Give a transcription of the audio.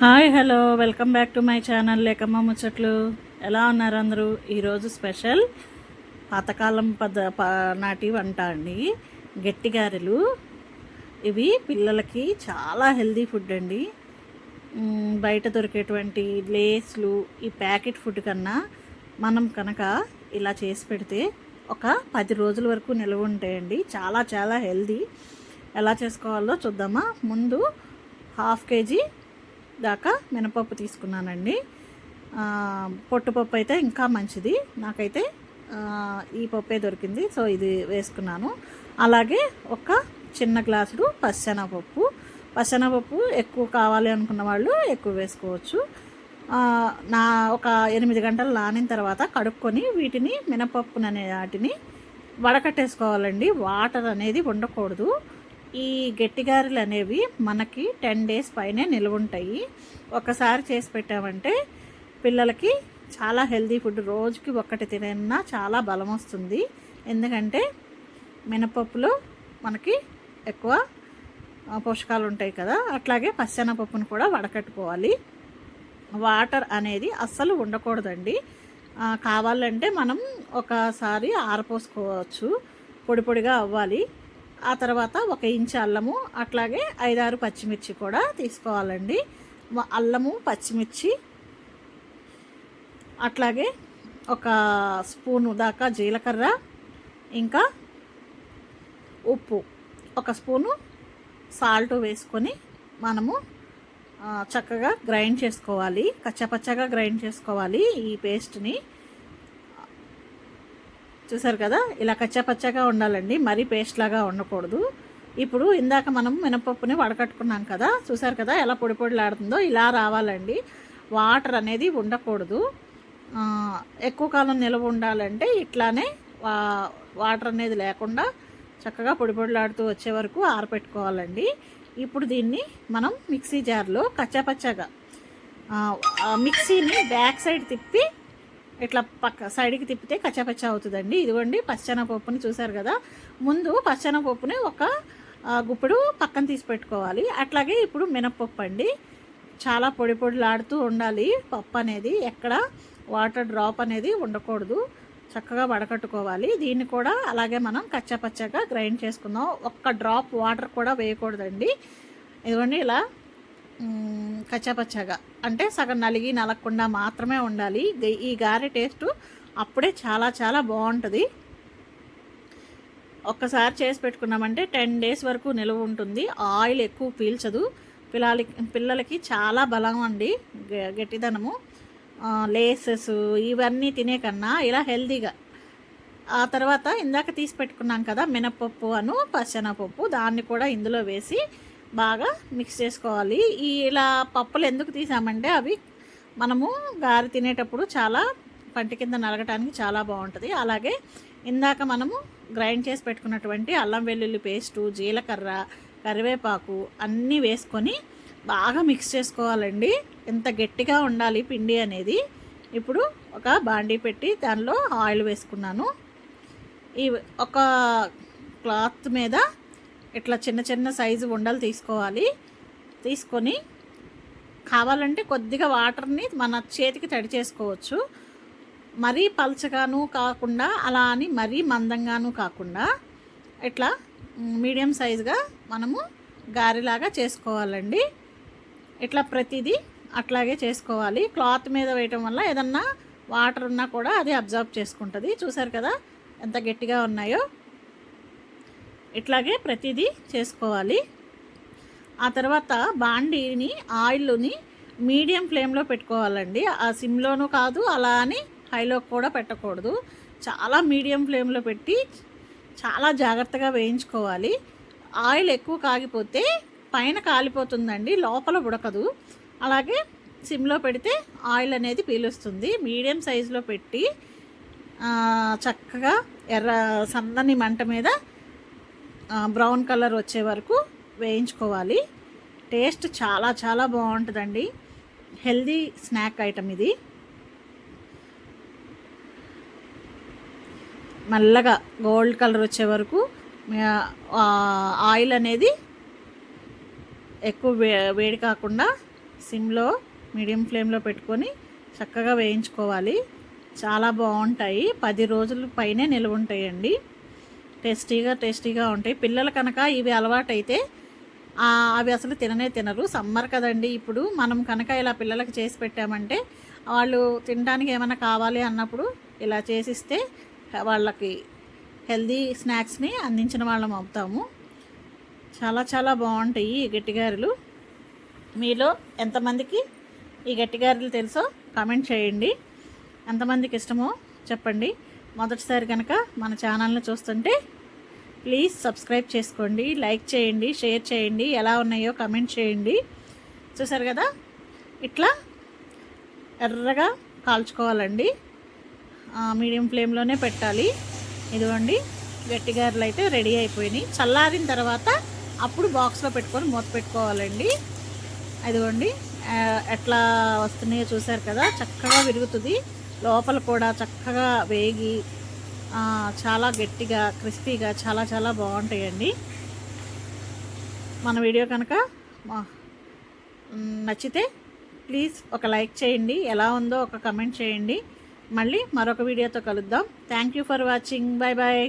Hi hello. Welcome back to my channel Lekamma Muchatlu. ఎలా ఉన్నారు అందరూ? ఈరోజు స్పెషల్ పాతకాలం పద నాటి వంట అండి. గట్టిగారెలు ఇవి పిల్లలకి చాలా హెల్దీ ఫుడ్ అండి. బయట దొరికేటువంటి లేస్లు ఈ ప్యాకెట్ ఫుడ్ కన్నా మనం కనుక ఇలా చేసి పెడితే ఒక పది రోజుల వరకు నిల్వ ఉంటాయండి చాలా చాలా హెల్దీ. ఎలా చేసుకోవాలో చూద్దామా? ముందు హాఫ్ కేజీ దాకా మినపప్పు తీసుకున్నానండి. పొట్టుపప్పు అయితే ఇంకా మంచిది. నాకైతే ఈ పప్పే దొరికింది సో ఇది వేసుకున్నాను. అలాగే ఒక చిన్న గ్లాసుడు పచ్చెనపప్పు పచ్చెనపప్పు ఎక్కువ కావాలి అనుకున్న వాళ్ళు ఎక్కువ వేసుకోవచ్చు. నా ఒక ఎనిమిది గంటలు నానిన తర్వాత కడుక్కొని వీటిని మినపప్పుననే వాటిని వడకట్టేసుకోవాలండి. వాటర్ అనేది ఉండకూడదు ఈ గట్టిగారెలు అనేవి మనకి టెన్ డేస్ పైనే నిల్వ ఉంటాయి ఒకసారి చేసి పెట్టామంటే పిల్లలకి చాలా హెల్దీ ఫుడ్ రోజుకి ఒక్కటి తినన్నా చాలా బలం వస్తుంది ఎందుకంటే మినపప్పులో మనకి ఎక్కువ పోషకాలు ఉంటాయి కదా. అట్లాగే పచ్చెనపప్పును కూడా వడకట్టుకోవాలి. వాటర్ అనేది అస్సలు ఉండకూడదండి. కావాలంటే మనం ఒకసారి ఆరపోసుకోవచ్చు. పొడి పొడిగా అవ్వాలి. ఆ తర్వాత ఒక ఇంచు అల్లము అట్లాగే ఐదారు పచ్చిమిర్చి కూడా తీసుకోవాలండి. అల్లము పచ్చిమిర్చి అట్లాగే ఒక స్పూను దాకా జీలకర్ర ఇంకా ఉప్పు ఒక స్పూను సాల్ట్ వేసుకొని మనము చక్కగా గ్రైండ్ చేసుకోవాలి. కచ్చపచ్చగా గ్రైండ్ చేసుకోవాలి ఈ పేస్ట్ని. చూసారు కదా? ఇలా కచ్చాపచ్చాగా ఉండాలండి. మరీ పేస్ట్ లాగా ఉండకూడదు. ఇప్పుడు ఇందాక మనం మినపప్పుని వడకట్టుకున్నాం కదా? చూసారు కదా ఎలా పొడి పొడిలాడుతుందో? ఇలా రావాలండి. వాటర్ అనేది ఉండకూడదు. ఎక్కువ కాలం నిల్వ ఉండాలంటే ఇట్లానే వా- వాటర్ అనేది లేకుండా చక్కగా పొడి పొడిలాడుతూ వచ్చే వరకు ఆరపెట్టుకోవాలండి. ఇప్పుడు దీన్ని మనం మిక్సీ జార్లో కచ్చాపచ్చాగా మిక్సీని బ్యాక్ సైడ్ తిప్పి ఇట్లా పక్క సైడ్కి తిప్పితే కచ్చాపచ్చా అవుతుందండి. ఇదిగోండి పచ్చనపప్పుని చూసారు కదా. ముందు పచ్చనపప్పుని ఒక గుప్పుడు పక్కన తీసి పెట్టుకోవాలి. అట్లాగే ఇప్పుడు మినప్పప్పు అండి. చాలా పొడి పొడిలాడుతూ ఉండాలి. పప్పు అనేది ఎక్కడ వాటర్ డ్రాప్ అనేది ఉండకూడదు. చక్కగా వడకట్టుకోవాలి. దీన్ని కూడా అలాగే మనం కచ్చపచ్చగా గ్రైండ్ చేసుకుందాం. ఒక్క డ్రాప్ వాటర్ కూడా వేయకూడదండి. ఇదిగోండి ఇలా కచ్చాపచ్చాగా. అంటే సగం నలిగి నలగకుండా మాత్రమే ఉండాలి. ఈ గారె టేస్ట్ అప్పుడే చాలా చాలా బాగుంటుంది. ఒక్కసారి చేసి పెట్టుకున్నామంటే టెన్ డేస్ వరకు నిలువ ఉంటుంది. ఆయిల్ ఎక్కువ పీల్చదు. పిల్లలకి పిల్లలకి చాలా బలం అండి గ- గట్టిదనము. లేసెస్ ఇవన్నీ తినే కన్నా ఇలా హెల్తీగా ఆ తర్వాత ఇందాక తీసి పెట్టుకున్నాం కదా మినపప్పు అను పచ్చెనపప్పు దాన్ని కూడా ఇందులో వేసి బాగా మిక్స్ చేసుకోవాలి. ఈ ఇలా పప్పులు ఎందుకు తీసామంటే అవి మనము గారి తినేటప్పుడు చాలా పంటి కింద నలగటానికి చాలా బాగుంటుంది. అలాగే ఇందాక మనము గ్రైండ్ చేసి పెట్టుకున్నటువంటి అల్లం వెల్లుల్లి పేస్టు జీలకర్ర కరివేపాకు అన్నీ వేసుకొని బాగా మిక్స్ చేసుకోవాలండి. ఎంత గట్టిగా ఉండాలి పిండి అనేది. ఇప్పుడు ఒక బాండీ పెట్టి దానిలో ఆయిల్ వేసుకున్నాను. ఈ ఒక క్లాత్ మీద ఇట్లా చిన్న చిన్న సైజు ఉండలు తీసుకోవాలి. తీసుకొని కావాలంటే కొద్దిగా వాటర్ని మన చేతికి తడి చేసుకోవచ్చు. మరీ పల్చగాను కాకుండా అలా అని మరీ మందంగాను కాకుండా ఇట్లా మీడియం సైజుగా మనము గారెలాగా చేసుకోవాలండి. ఇట్లా ప్రతిదీ అట్లాగే చేసుకోవాలి. క్లాత్ మీద వేయటం వల్ల ఏదన్నా వాటర్ ఉన్నా కూడా అది అబ్జర్వ్ చేసుకుంటుంది. చూసారు కదా ఎంత గట్టిగా ఉన్నాయో? ఇట్లాగే ప్రతిదీ చేసుకోవాలి. ఆ తర్వాత బాండీని ఆయిల్ని మీడియం ఫ్లేమ్లో పెట్టుకోవాలండి. ఆ సిమ్లోనూ కాదు అలా అని హైలో కూడా పెట్టకూడదు. చాలా మీడియం ఫ్లేమ్లో పెట్టి చాలా జాగ్రత్తగా వేయించుకోవాలి. ఆయిల్ ఎక్కువ కాగిపోతే పైన కాలిపోతుందండి లోపల ఉడకదు. అలాగే సిమ్లో పెడితే ఆయిల్ అనేది పీలుస్తుంది. మీడియం సైజులో పెట్టి చక్కగా ఎర్ర సన్నని మంట మీద బ్రౌన్ కలర్ వచ్చే వరకు వేయించుకోవాలి. టేస్ట్ చాలా చాలా బాగుంటుందండి. హెల్దీ స్నాక్ ఐటమ్ ఇది. మెల్లగా గోల్డ్ కలర్ వచ్చే వరకు ఆయిల్ అనేది ఎక్కువ వే వేడి కాకుండా సిమ్లో మీడియం ఫ్లేమ్లో పెట్టుకొని చక్కగా వేయించుకోవాలి. చాలా బాగుంటాయి. పది రోజుల పైనే నిల్వ ఉంటాయండి. టేస్టీగా టేస్టీగా ఉంటాయి. పిల్లలు కనుక ఇవి అలవాటైతే అవి అసలు తిననే తినరు. సమ్మర్ కదండి ఇప్పుడు. మనం కనుక ఇలా పిల్లలకి చేసి పెట్టామంటే వాళ్ళు తినడానికి ఏమైనా కావాలి అన్నప్పుడు ఇలా చేసిస్తే వాళ్ళకి హెల్దీ స్నాక్స్ని అందించిన వాళ్ళం అవుతాము. చాలా చాలా బాగుంటాయి ఈ గట్టిగారెలు. మీలో ఎంతమందికి ఈ గట్టిగారెలు తెలుసో కామెంట్ చేయండి. ఎంతమందికి ఇష్టమో చెప్పండి. మొదటిసారి కనుక మన ఛానల్ని చూస్తుంటే ప్లీజ్ సబ్స్క్రైబ్ చేసుకోండి లైక్ చేయండి షేర్ చేయండి ఎలా ఉన్నాయో కమెంట్ చేయండి. చూసారు కదా? ఇట్లా ఎర్రగా కాల్చుకోవాలండి. మీడియం ఫ్లేమ్లోనే పెట్టాలి. ఇదిగోండి గట్టిగారలు అయితే రెడీ అయిపోయినాయి. చల్లారిన తర్వాత అప్పుడు బాక్స్లో పెట్టుకొని మూత పెట్టుకోవాలండి. ఇదిగోండి ఎట్లా వస్తున్నాయో చూసారు కదా? చక్కగా విరుగుతుంది. లోపల కూడా చక్కగా వేగి చాలా గట్టిగా క్రిస్పీగా చాలా చాలా బాగుంటాయండి. మన వీడియో కనుక నచ్చితే ప్లీజ్ ఒక లైక్ చేయండి. ఎలా ఉందో ఒక కమెంట్ చేయండి. మళ్ళీ మరొక వీడియోతో కలుద్దాం. Thank you for watching bye bye